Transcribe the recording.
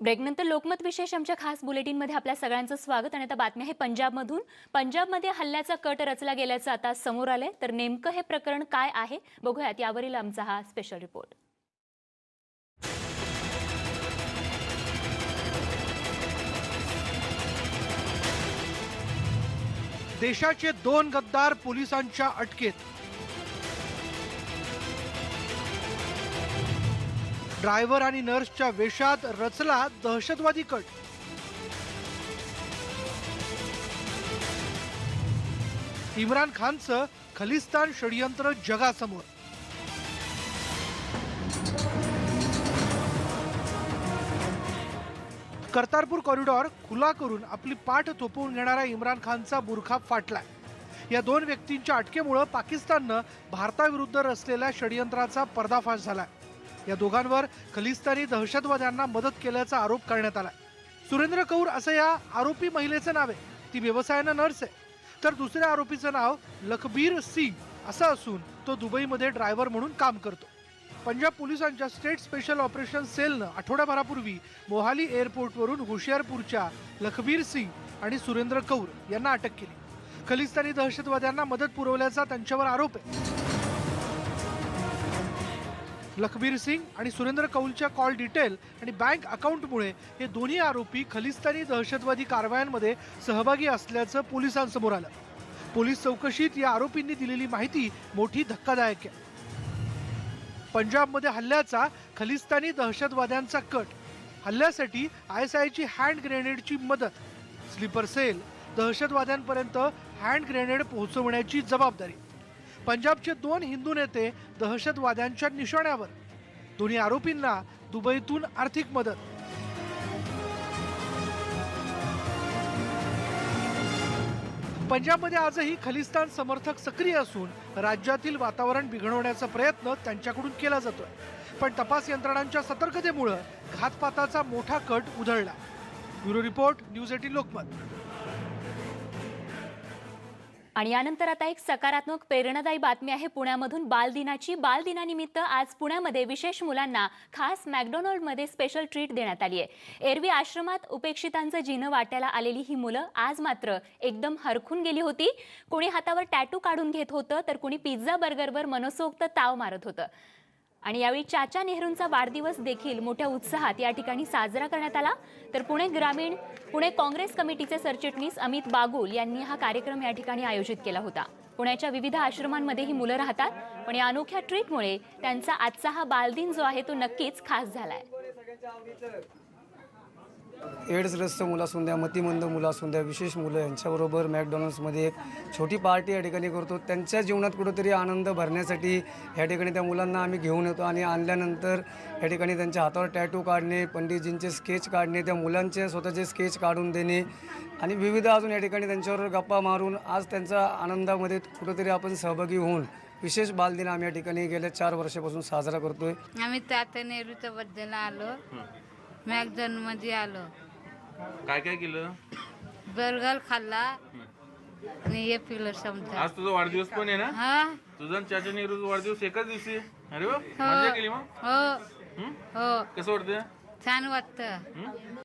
ब्रेकनंतर लोकमत विशेष आमच्या खास बुलेटिनमध्ये आपल्या सगळ्यांचं स्वागत आणि आता बातमी आहे पंजाबमधून. पंजाबमध्ये हल्ल्याचा कट रचला गेल्याचं आता समोर आलंय. तर नेमकं हे प्रकरण काय आहे? बघूयात. यावरील आमचा हा स्पेशल रिपोर्ट देशाचे दोन गद्दार पोलिसांच्या अटकेत. ड्रायव्हर आणि नर्सच्या वेशात रचला दहशतवादी कट. इम्रान खानचं खलिस्तान षडयंत्र जगासमोर. कर्तारपूर कॉरिडॉर खुला करून आपली पाठ थोपवून घेणारा इम्रान खानचा बुरखा फाटलाय. या दोन व्यक्तींच्या अटकेमुळं पाकिस्ताननं भारताविरुद्ध रचलेल्या षडयंत्राचा पर्दाफाश झालाय. या दोघांवर खलिस्तानी दहशतवाद्यांना मदत केल्याचा आरोप करण्यात आला सुरेंद्र कौर असं या आरोपी महिलेचं नाव आहे. ती व्यवसायानं नर्स आहे. तर दुसऱ्या आरोपीचं नाव लखबीर सिंग असं असून तो दुबईमध्ये ड्रायव्हर म्हणून काम करतो. पंजाब पोलिसांच्या स्टेट स्पेशल ऑपरेशन सेलनं आठवड्याभरापूर्वी मोहाली एअरपोर्टवरून हुशियारपूरच्या लखबीर सिंग आणि सुरेंद्र कौर यांना अटक केली. खलिस्तानी दहशतवाद्यांना मदत पुरवल्याचा त्यांच्यावर आरोप आहे. लखबीर सिंग आणि सुरेंद्र कौलच्या कॉल डिटेल आणि बँक अकाउंटमुळे हे दोन्ही आरोपी खलिस्तानी दहशतवादी कारवायांमध्ये सहभागी असल्याचं पोलिसांसमोर आलं. पोलीस चौकशीत या आरोपींनी दिलेली माहिती मोठी धक्कादायक आहे. पंजाबमध्ये हल्ल्याचा खलिस्तानी दहशतवाद्यांचा कट. हल्ल्यासाठी आय एस आयची हँड ग्रेनेडची मदत. स्लीपर सेल दहशतवाद्यांपर्यंत हँड ग्रेनेड पोहोचवण्याची जबाबदारी. पंजाबचे दोन हिंदू नेते दहशतवाद्यांच्या निशाण्यावर. दोन्ही आरोपींना दुबईतून आर्थिक मदत. पंजाबमध्ये आजही खलिस्तान समर्थक सक्रिय असून राज्यातील वातावरण बिघडवण्याचा प्रयत्न त्यांच्याकडून केला जातोय. पण तपास यंत्रणांच्या सतर्कतेमुळं घातपाताचा मोठा कट उधळला. Bureau report news eighteen Lokmat. आणि यानंतर आता एक सकारात्मक प्रेरणादायी बातमी आहे पुण्यामधून बालदिनाची. बालदिनानिमित्त आज पुण्यामध्ये विशेष मुलांना खास मॅकडोनल्डमध्ये स्पेशल ट्रीट देण्यात आली आहे. एरवी आश्रमात उपेक्षितांचं जिनं वाट्याला आलेली ही मुलं आज मात्र एकदम हरखून गेली होती. कोणी हातावर टॅटू काढून घेत होतं तर कोणी पिझ्झा बर्गरवर मनसोक्त ताव मारत होतं. आणि यावेळी चाचा नेहरूंचा वाढदिवस देखील मोठ्या उत्साहात या ठिकाणी साजरा करण्यात आला. तर पुणे ग्रामीण पुणे काँग्रेस कमिटीचे सरचिटणीस अमित बागुल यांनी हा कार्यक्रम या ठिकाणी आयोजित केला होता. पुण्याच्या विविध आश्रमांमध्ये ही मुलं राहतात पण या अनोख्या ट्रीटमुळे त्यांचा आजचा हा बालदिन जो आहे तो नक्कीच खास झालाय. एड्सग्रस्त मुलं असून द्या मतिमंद मुलं असून द्या विशेष मुलं यांच्याबरोबर मॅकडॉनल्ड्समध्ये एक छोटी पार्टी या ठिकाणी करतो. त्यांच्या जीवनात कुठंतरी आनंद भरण्यासाठी ह्या ठिकाणी त्या मुलांना आम्ही घेऊन येतो आणि आणल्यानंतर या ठिकाणी त्यांच्या हातावर टॅटू काढणे पंडितजींचे स्केच काढणे त्या मुलांचे स्वतःचे स्केच काढून देणे आणि विविध अजून या ठिकाणी त्यांच्यावर गप्पा मारून आज त्यांच्या आनंदामध्ये कुठंतरी आपण सहभागी होऊन विशेष बालदिन आम्ही या ठिकाणी गेल्या चार वर्षापासून साजरा करतोय. आम्ही तात्या नेहरूच्या बद्दल आलो मॅगझॉनमध्ये आलो. काय काय केलं? बर्गर खाल्ला. आणि हे पिलं समजा. आज तुझा वाढदिवस पण आहे ना? हा. तुझा आणि चाचा नेहरूचा वाढदिवस एकाच दिवशी. आहे. अरे वा मजा केली मग? हो. हं? हो. कसं वाटतं छान वाटतं. हं?